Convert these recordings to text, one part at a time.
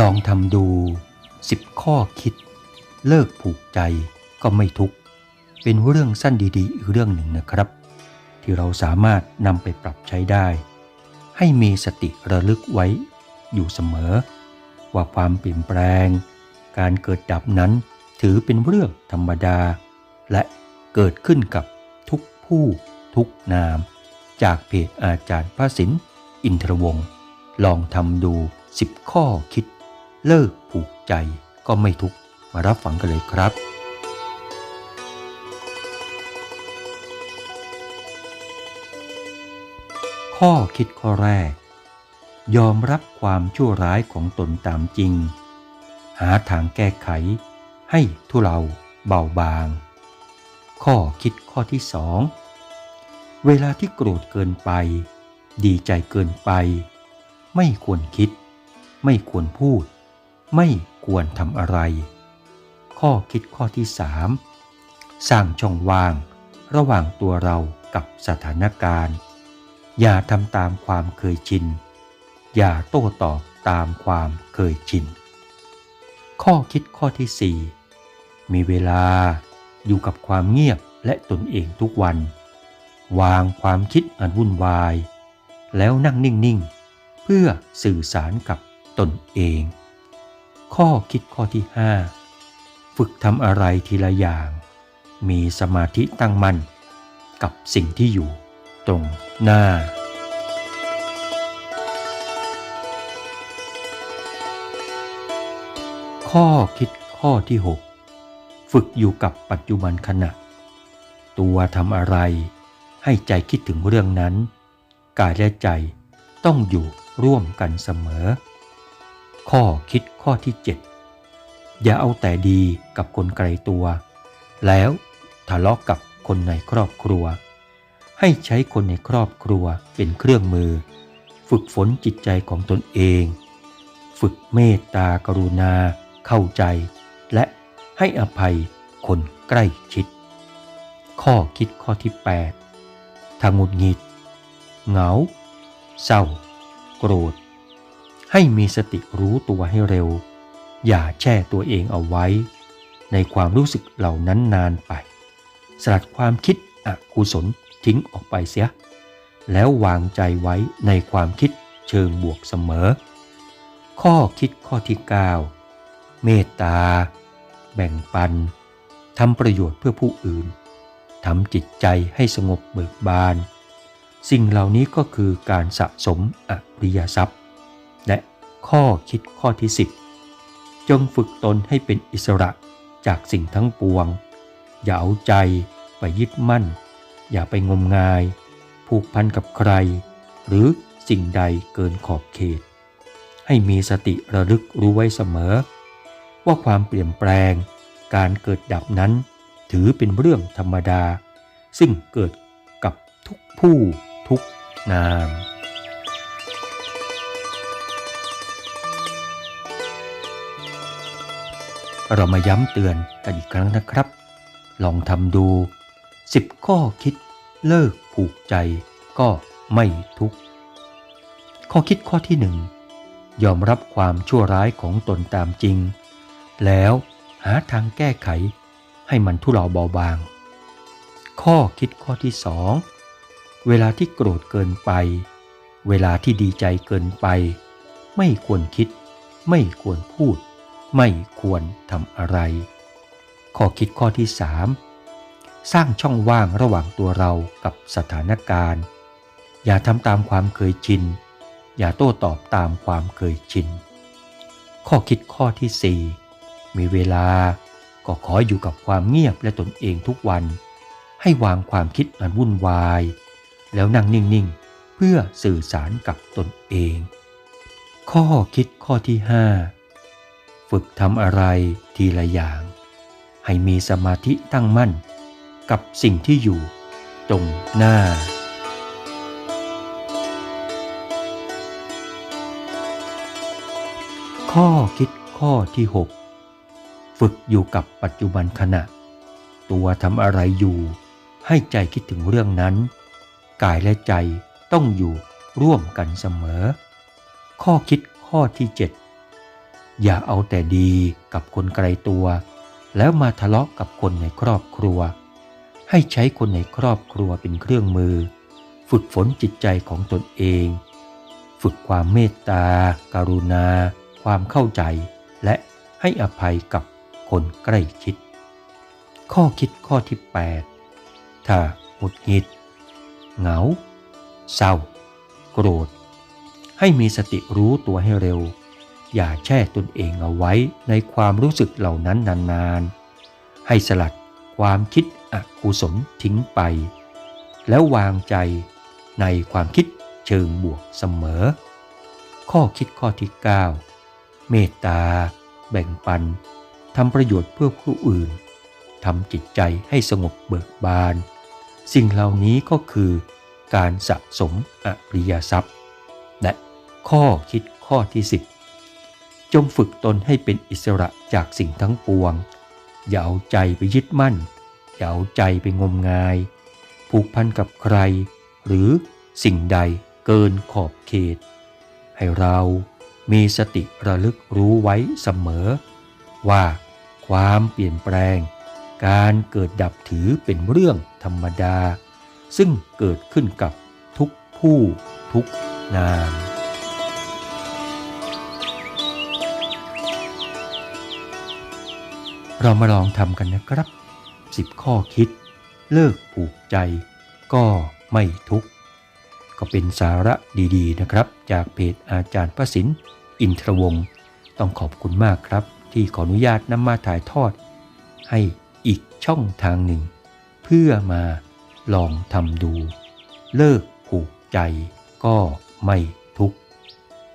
ลองทำดูสิบข้อคิด เลิกผูกใจก็ไม่ทุกข์เป็นเรื่องสั้นดีๆ อีกเรื่องหนึ่งนะครับ ที่เราสามารถนำไปปรับใช้ได้ ให้มีสติระลึกไว้อยู่เสมอ ว่าความเปลี่ยนแปลง การเกิดดับนั้นถือเป็นเรื่องธรรมดา และเกิดขึ้นกับทุกผู้ทุกนาม จากเพจอาจารย์พระสินอินทรวงศ์ลองทำดู 10 ข้อคิด เลิกผูกใจก็ไม่ทุกข์มารับฟังกันเลยครับข้อคิดข้อแรก ยอมรับความชั่วร้ายของตนตามจริง หาทางแก้ไข ให้ทุเลาเบาบาง ข้อคิดข้อที่สองเวลาที่โกรธเกินไป ดีใจเกินไป ไม่ควรคิด ไม่ควรพูด ไม่ควรทำอะไร ข้อคิดข้อที่สามสร้างช่องว่าง ระหว่างตัวเรากับสถานการณ์ อย่าทำตามความเคยชิน อย่าโต้ตอบตามความเคยชิน ข้อคิดข้อที่สี่มีเวลาอยู่กับความเงียบและตนเองทุกวัน วางความคิดอันวุ่นวาย แล้วนั่งนิ่ง ๆ เพื่อสื่อสารกับตนเอง ข้อคิดข้อที่ 5 ฝึกทำอะไรทีละอย่าง มีสมาธิตั้งมั่น กับสิ่งที่อยู่ตรงหน้า ข้อคิดข้อที่ 6 ฝึกอยู่กับปัจจุบันขณะ ตัวทำอะไรให้ใจคิดถึงเรื่องนั้น กายและใจต้องอยู่ร่วมกันเสมอ ข้อคิดข้อที่ 7 อย่าเอาแต่ดีกับคนไกลตัว แล้วทะเลาะกกับคนในครอบครัว ให้ใช้คนในครอบครัวเป็นเครื่องมือ ฝึกฝนจิตใจของตนเอง ฝึกเมตตากรุณา เข้าใจ และให้อภัยคนใกล้ชิด ข้อคิดข้อที่8ถ้าหงุดหงิด เหงา เศร้า โกรธ ให้มีสติรู้ตัวให้เร็ว อย่าแช่ตัวเองเอาไว้ ในความรู้สึกเหล่านั้นนานไป สลัดความคิดอกุศลทิ้งออกไปเสีย แล้ววางใจไว้ในความคิดเชิงบวกเสมอ ข้อคิดข้อที่ 9 เมตตา แบ่งปันทำประโยชน์เพื่อผู้อื่นทำจิตใจให้สงบเบิกบาน สิ่งเหล่านี้ก็คือการสะสมอริยทรัพย์ ข้อคิดข้อที่ 10 จงฝึกตนให้เป็นอิสระจากสิ่งทั้งปวง อย่าเอาใจไปยึดมั่น อย่าไปงมงาย ผูกพันกับใคร หรือสิ่งใดเกินขอบเขต ให้มีสติระลึกรู้ไว้เสมอ ว่าความเปลี่ยนแปลง การเกิดดับนั้น ถือเป็นเรื่องธรรมดา ซึ่งเกิดกับทุกผู้ทุกนาม เรามาย้ำเตือนกันอีกครั้งนะครับ ลองทำดู 10 ข้อคิดเลิกผูกใจก็ไม่ทุกข์ข้อคิดข้อที่หนึ่งยอมรับความชั่วร้ายของตนตามจริง แล้วหาทางแก้ไขให้มันทุเลาเบาบาง ข้อคิดข้อที่สองเวลาที่โกรธเกินไป เวลาที่ดีใจเกินไป ไม่ควรคิด ไม่ควรพูด ไม่ควรทำอะไร ข้อคิดข้อที่สามสร้างช่องว่างระหว่างตัวเรากับสถานการณ์ อย่าทำตามความเคยชิน อย่าโต้ตอบตามความเคยชิน ข้อคิดข้อที่สี่มีเวลาก็ขออยู่กับความเงียบและตนเองทุกวัน ให้วางความคิดอันวุ่นวาย แล้วนั่งนิ่ง ๆ เพื่อสื่อสารกับตนเอง ข้อคิดข้อที่ห้า ฝึกทำอะไรทีละอย่าง ให้มีสมาธิตั้งมั่น กับสิ่งที่อยู่ตรงหน้า ข้อคิดข้อที่ 6 ฝึกอยู่กับปัจจุบันขณะ ตัวทำอะไรอยู่ให้ใจคิดถึงเรื่องนั้น กายและใจต้องอยู่ร่วมกันเสมอ ข้อคิดข้อที่ อย่าเอาแต่ดีกับคนไกลตัว แล้วมาทะเลาะกับคนในครอบครัว ให้ใช้คนในครอบครัวเป็นเครื่องมือ ฝึกฝนจิตใจของตนเอง ฝึกความเมตตาการุณา ความเข้าใจ และให้อภัยกับคนใกล้ชิด ข้อคิดข้อที่ 8 ถ้าหงุดหงิด เหงา เศร้า โกรธ ให้มีสติรู้ตัวให้เร็ว อย่าแช่ตนเองเอาไว้ในความรู้สึกเหล่านั้นนานๆ ให้สลัดความคิดอกุศลทิ้งไป แล้ววางใจในความคิดเชิงบวกเสมอ ข้อคิดข้อที่ 9 เมตตา แบ่งปันทำประโยชน์เพื่อผู้อื่นทำจิตใจให้สงบเบิกบาน สิ่งเหล่านี้ก็คือการสะสมอริยทรัพย์ และข้อคิดข้อที่ 10 จงฝึกตนให้เป็นอิสระจากสิ่งทั้งปวง อย่าเอาใจไปยึดมั่น อย่าเอาใจไปงมงาย ผูกพันกับใคร หรือสิ่งใดเกินขอบเขต ให้เรามีสติระลึกรู้ไว้เสมอ ว่าความเปลี่ยนแปลง การเกิดดับถือเป็นเรื่องธรรมดา ซึ่งเกิดขึ้นกับทุกผู้ทุกนาม เรามาลองทำกันนะครับ 10 ข้อคิด เลิกผูกใจ ก็ไม่ทุกข์ ก็เป็นสาระดีๆนะครับ จากเพจอาจารย์ประสินอินทรวงศ์ต้องขอบคุณมากครับ ที่ขออนุญาตนำมาถ่ายทอด ให้อีกช่องทางหนึ่ง เพื่อมาลองทำดู เลิกผูกใจ ก็ไม่ทุกข์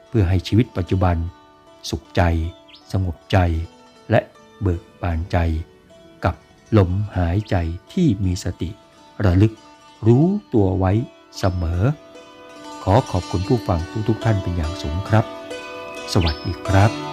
เพื่อให้ชีวิตปัจจุบัน สุขใจ สงบใจและเบิก บานใจ กับลมหายใจที่มีสติ ระลึกรู้ตัวไว้เสมอ ขอขอบคุณผู้ฟังทุกๆทท่านเป็นอย่างสูงครับ สวัสดีครับ